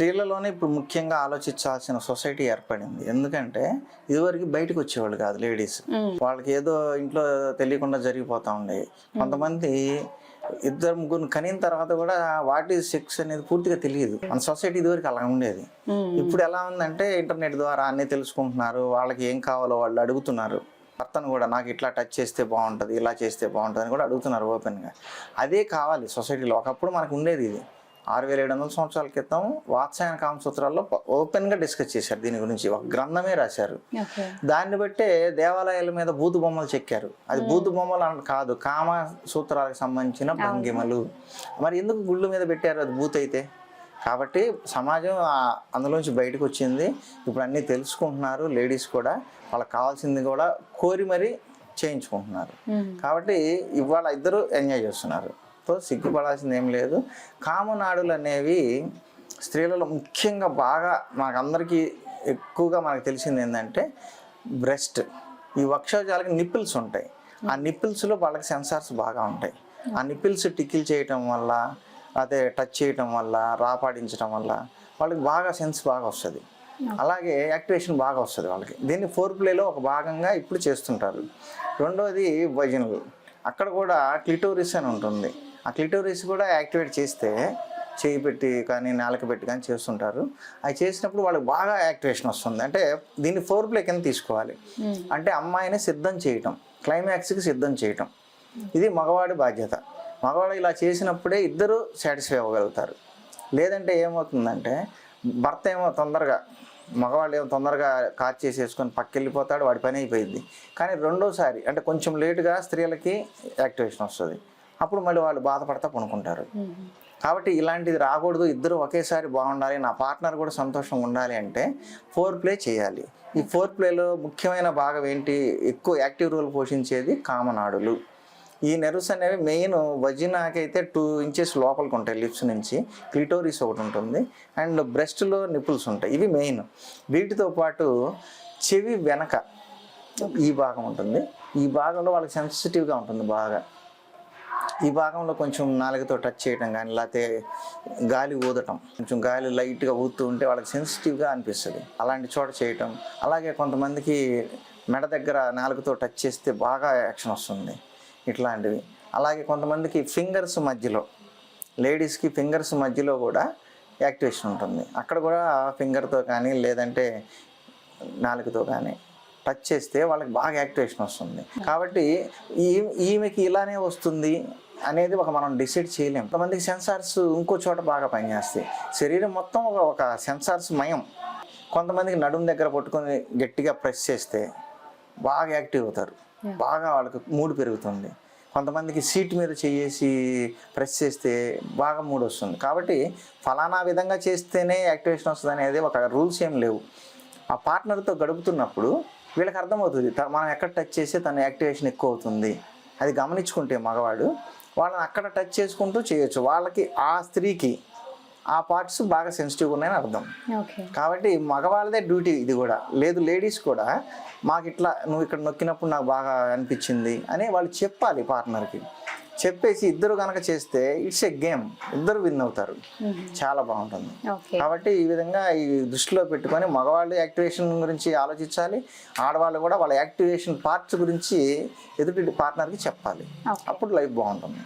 స్త్రీలలోనే ఇప్పుడు ముఖ్యంగా ఆలోచించాల్సిన సొసైటీ ఏర్పడింది. ఎందుకంటే ఇదివరకు బయటకు వచ్చేవాళ్ళు కాదు లేడీస్. వాళ్ళకి ఏదో ఇంట్లో తెలియకుండా జరిగిపోతా ఉండేవి కొంతమంది ఇద్దరు ముగ్గురు కనిన తర్వాత కూడా వాట్ ఈజ్ సెక్స్ అనేది పూర్తిగా తెలియదు. మన సొసైటీ ఇదివరకు అలా ఉండేది. ఇప్పుడు ఎలా ఉందంటే ఇంటర్నెట్ ద్వారా అన్నీ తెలుసుకుంటున్నారు. వాళ్ళకి ఏం కావాలో వాళ్ళు అడుగుతున్నారు. భర్తను కూడా నాకు ఇట్లా టచ్ చేస్తే బాగుంటుంది ఇలా చేస్తే బాగుంటుంది అని కూడా అడుగుతున్నారు ఓపెన్గా. అదే కావాలి సొసైటీలో. ఒకప్పుడు మనకు ఉండేది ఇది. ఆరు వేల ఏడు వందల సంవత్సరాల క్రితం వాత్సాయన కామసూత్రాల్లో ఓపెన్గా డిస్కస్ చేశారు దీని గురించి. ఒక గ్రంథమే రాశారు. దాన్ని బట్టే దేవాలయాల మీద బూతు బొమ్మలు చెక్కారు. అది బూతు బొమ్మలు కాదు కామ సూత్రాలకు సంబంధించిన భంగిమలు. మరి ఎందుకు గుళ్ళు మీద పెట్టారు అది బూత్ అయితే? కాబట్టి సమాజం అందులోంచి బయటకు వచ్చింది. ఇప్పుడు అన్నీ తెలుసుకుంటున్నారు లేడీస్ కూడా. వాళ్ళకి కావాల్సింది కూడా కోరి మరీ చేయించుకుంటున్నారు. కాబట్టి ఇవాళ ఇద్దరు ఎంజాయ్ చేస్తున్నారు. సో సిగ్గుపడాల్సింది ఏం లేదు. కామనాడులు అనేవి స్త్రీలలో ముఖ్యంగా బాగా మనకందరికీ ఎక్కువగా మనకు తెలిసింది ఏంటంటే బ్రెస్ట్. ఈ వక్షోజాలకి నిప్పిల్స్ ఉంటాయి. ఆ నిప్పిల్స్లో వాళ్ళకి సెన్సార్స్ బాగా ఉంటాయి. ఆ నిప్పిల్స్ టికిల్ చేయటం వల్ల అదే టచ్ చేయటం వల్ల రాపాడించడం వల్ల వాళ్ళకి బాగా సెన్స్ బాగా వస్తుంది. అలాగే యాక్టివేషన్ బాగా వస్తుంది వాళ్ళకి. దీన్ని ఫోర్ ప్లేలో ఒక భాగంగా ఇప్పుడు చేస్తుంటారు. రెండోది వజనల్. అక్కడ కూడా క్లిటోరిస్ అని ఉంటుంది. ఆ క్లిటోరిస్ కూడా యాక్టివేట్ చేస్తే చేయి పెట్టి కానీ నాలుక పెట్టి కానీ చేస్తుంటారు. అవి చేసినప్పుడు వాళ్ళకి బాగా యాక్టివేషన్ వస్తుంది. అంటే దీన్ని ఫోర్ ప్లే కింద తీసుకోవాలి. అంటే అమ్మాయిని సిద్ధం చేయటం క్లైమాక్స్కి సిద్ధం చేయటం. ఇది మగవాడి బాధ్యత. మగవాడు ఇలా చేసినప్పుడే ఇద్దరు సాటిస్ఫై అవ్వగలుగుతారు. లేదంటే ఏమవుతుందంటే భర్త ఏమో తొందరగా మగవాళ్ళు ఏమో తొందరగా కార్ చేసేసుకొని పక్కెళ్ళిపోతాడు వాడి పని అయిపోయింది. కానీ రెండోసారి అంటే కొంచెం లేటుగా స్త్రీలకి యాక్టివేషన్ వస్తుంది. అప్పుడు మళ్ళీ వాళ్ళు బాధపడతా పనుకుంటారు. కాబట్టి ఇలాంటిది రాకూడదు. ఇద్దరు ఒకేసారి బాగుండాలి. నా పార్ట్నర్ కూడా సంతోషంగా ఉండాలి అంటే ఫోర్ ప్లే చేయాలి. ఈ ఫోర్ ప్లేలో ముఖ్యమైన భాగం ఏంటి? ఎక్కువ యాక్టివ్ రోల్ పోషించేది కామనాడులు. ఈ నెర్వ్స్ అనేవి మెయిన్ వజినాకైతే టూ ఇంచెస్ లోపలికి ఉంటాయి లిప్స్ నుంచి. క్లిటోరిస్ ఒకటి ఉంటుంది. అండ్ బ్రెస్ట్లో నిపుల్స్ ఉంటాయి. ఇవి మెయిన్. వీటితో పాటు చెవి వెనక ఈ భాగం ఉంటుంది. ఈ భాగంలో వాళ్ళకి సెన్సిటివ్గా ఉంటుంది బాగా. ఈ భాగంలో కొంచెం నాలుగుతో టచ్ చేయడం కానీ లేకపోతే గాలి ఊదటం. కొంచెం గాలి లైట్గా ఊదుతూ ఉంటే వాళ్ళకి సెన్సిటివ్గా అనిపిస్తుంది. అలాంటి చోట చేయటం. అలాగే కొంతమందికి మెడ దగ్గర నాలుగుతో టచ్ చేస్తే బాగా యాక్షన్ వస్తుంది. ఇట్లాంటివి. అలాగే కొంతమందికి ఫింగర్స్ మధ్యలో లేడీస్కి ఫింగర్స్ మధ్యలో కూడా యాక్టివేషన్ ఉంటుంది. అక్కడ కూడా ఫింగర్తో కానీ లేదంటే నాలుగుతో కానీ టచ్ చేస్తే వాళ్ళకి బాగా యాక్టివేషన్ వస్తుంది. కాబట్టి ఈ ఈమెకి ఇలానే వస్తుంది అనేది ఒక మనం డిసైడ్ చేయలేం. కొంతమందికి సెన్సార్స్ ఇంకో చోట బాగా పనిచేస్తాయి. శరీరం మొత్తం ఒక ఒక సెన్సార్స్ మయం. కొంతమందికి నడుము దగ్గర పట్టుకొని గట్టిగా ప్రెస్ చేస్తే బాగా యాక్టివ్ అవుతారు. బాగా వాళ్ళకి మూడు పెరుగుతుంది. కొంతమందికి సీట్ మీద చేసి ప్రెస్ చేస్తే బాగా మూడు వస్తుంది. కాబట్టి ఫలానా విధంగా చేస్తేనే యాక్టివేషన్ వస్తుంది అనేది ఒక రూల్స్ ఏం లేవు. ఆ పార్ట్నర్తో గడుపుతున్నప్పుడు వీళ్ళకి అర్థమవుతుంది. త- మనం ఎక్కడ టచ్ చేస్తే తన యాక్టివేషన్ ఎక్కువ అవుతుంది అది గమనించుకుంటే మగవాడు వాళ్ళని అక్కడ టచ్ చేసుకుంటూ చేయొచ్చు. వాళ్ళకి ఆ స్త్రీకి ఆ పార్ట్స్ బాగా సెన్సిటివ్గా ఉన్నాయని అర్థం. కాబట్టి మగవాళ్ళదే డ్యూటీ ఇది కూడా. లేదు లేడీస్ కూడా మాకు ఇట్లా నువ్వు ఇక్కడ నొక్కినప్పుడు నాకు బాగా అనిపించింది అని వాళ్ళు చెప్పాలి పార్ట్నర్కి చెప్పేసి ఇద్దరు కనుక చేస్తే ఇట్స్ ఎ గేమ్ ఇద్దరు విన్ అవుతారు. చాలా బాగుంటుంది. కాబట్టి ఈ విధంగా ఈ దృష్టిలో పెట్టుకొని మగవాళ్ళు యాక్టివేషన్ గురించి ఆలోచించాలి. ఆడవాళ్ళు కూడా వాళ్ళ యాక్టివేషన్ పార్ట్స్ గురించి ఎదుటి పార్ట్నర్కి చెప్పాలి. అప్పుడు లైఫ్ బాగుంటుంది.